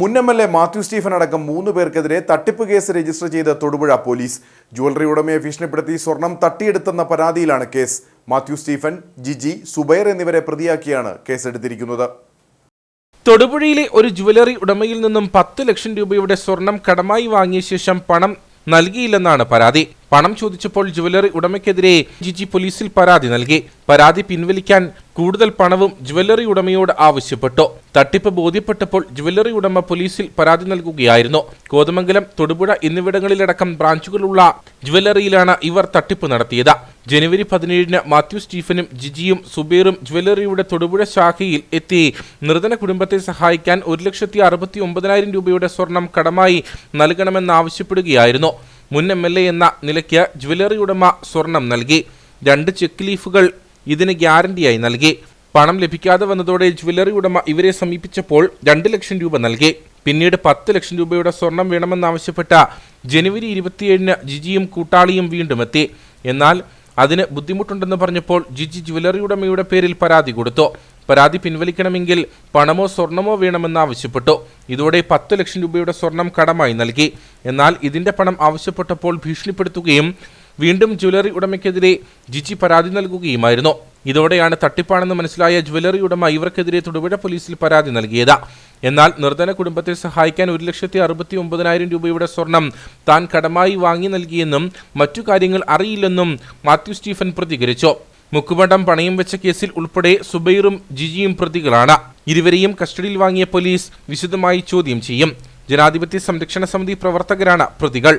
മുൻ M L A Mathew Stephen അടക്കം മൂന്ന് പേർക്കെതിരെ തട്ടിപ്പ് കേസ് രജിസ്റ്റർ ചെയ്ത തൊടുപുഴ പോലീസ്. ജ്വല്ലറി ഉടമയെ ഭീഷണിപ്പെടുത്തി സ്വർണം തട്ടിയെടുത്തെന്ന പരാതിയിലാണ് കേസ്. മാത്യു സ്റ്റീഫൻ ജിജി സുബൈർ എന്നിവരെ പ്രതിയാക്കിയാണ് കേസെടുത്തിരിക്കുന്നത്. തൊടുപുഴയിലെ ഒരു ജുവലറി ഉടമയിൽ നിന്നും പത്ത് ലക്ഷം രൂപയുടെ സ്വർണം കടമായി വാങ്ങിയ ശേഷം പണം നൽകിയില്ലെന്നാണ് പരാതി. പണം ചോദിച്ചപ്പോൾ ജുവലറി ഉടമയ്ക്കെതിരെ ജിജി പോലീസിൽ പരാതി നൽകി. പരാതി പിൻവലിക്കാൻ കൂടുതൽ പണവും ജുവലറി ഉടമയോട് ആവശ്യപ്പെട്ടു. തട്ടിപ്പ് ബോധ്യപ്പെട്ടപ്പോൾ ജുവലറി ഉടമ പോലീസിൽ പരാതി നൽകുകയായിരുന്നു. കോതമംഗലം തൊടുപുഴ എന്നിവിടങ്ങളിലടക്കം ബ്രാഞ്ചുകളുള്ള ജുവലറിയിലാണ് ഇവർ തട്ടിപ്പ് നടത്തിയത്. ജനുവരി പതിനേഴിന് മാത്യു സ്റ്റീഫനും ജിജിയും സുബീറും ജുവലറിയുടെ തൊടുപുഴ ശാഖയിൽ എത്തി നിർധന കുടുംബത്തെ സഹായിക്കാൻ ഒരു ലക്ഷത്തി അറുപത്തി ഒമ്പതിനായിരം രൂപയുടെ സ്വർണം കടമായി നൽകണമെന്നാവശ്യപ്പെടുകയായിരുന്നു. മുൻ എം എൽ എ എന്ന നിലയ്ക്ക് ജ്വല്ലറി ഉടമ സ്വർണം നൽകി. രണ്ട് ചെക്ക് ലീഫുകൾ ഇതിന് ഗ്യാരണ്ടിയായി നൽകി. പണം ലഭിക്കാതെ വന്നതോടെ ജ്വല്ലറി ഉടമ ഇവരെ സമീപിച്ചപ്പോൾ രണ്ട് ലക്ഷം രൂപ നൽകി. പിന്നീട് പത്ത് ലക്ഷം രൂപയുടെ സ്വർണം വേണമെന്നാവശ്യപ്പെട്ട ജനുവരി ഇരുപത്തിയേഴിന് ജിജിയും കൂട്ടാളിയും വീണ്ടും എത്തി. എന്നാൽ അതിന് ബുദ്ധിമുട്ടുണ്ടെന്ന് പറഞ്ഞപ്പോൾ ജിജി ജ്വല്ലറി ഉടമയുടെ പേരിൽ പരാതി കൊടുത്തു. പരാതി പിൻവലിക്കണമെങ്കിൽ പണമോ സ്വർണമോ വേണമെന്ന് ആവശ്യപ്പെട്ടു ഇതോടെ പത്ത് ലക്ഷം രൂപയുടെ സ്വർണം കടമായി നൽകി. എന്നാൽ ഇതിന്റെ പണം ആവശ്യപ്പെട്ടപ്പോൾ ഭീഷണിപ്പെടുത്തുകയും വീണ്ടും ജ്വല്ലറി ഉടമയ്ക്കെതിരെ ജിജി പരാതി നൽകുകയുമായിരുന്നു. ഇതോടെയാണ് തട്ടിപ്പാണെന്ന് മനസ്സിലായ ജ്വല്ലറി ഉടമ ഇവർക്കെതിരെ തൊടുപുഴ പോലീസിൽ പരാതി നൽകിയത്. എന്നാൽ നിർധന കുടുംബത്തെ സഹായിക്കാൻ ഒരു ലക്ഷത്തി അറുപത്തി ഒമ്പതിനായിരം രൂപയുടെ സ്വർണം താൻ കടമായി വാങ്ങി നൽകിയെന്നും മറ്റു കാര്യങ്ങൾ അറിയില്ലെന്നും മാത്യു സ്റ്റീഫൻ പ്രതികരിച്ചു. മുക്കുപണ്ടം പണയം വെച്ച കേസിൽ ഉൾപ്പെടെ സുബൈറും ജിജിയും പ്രതികളാണ്. ഇരുവരെയും കസ്റ്റഡിയിൽ വാങ്ങിയ പോലീസ് വിശദമായി ചോദ്യം ചെയ്യും. ജനാധിപത്യ സംരക്ഷണ സമിതി പ്രവർത്തകരാണ് പ്രതികൾ.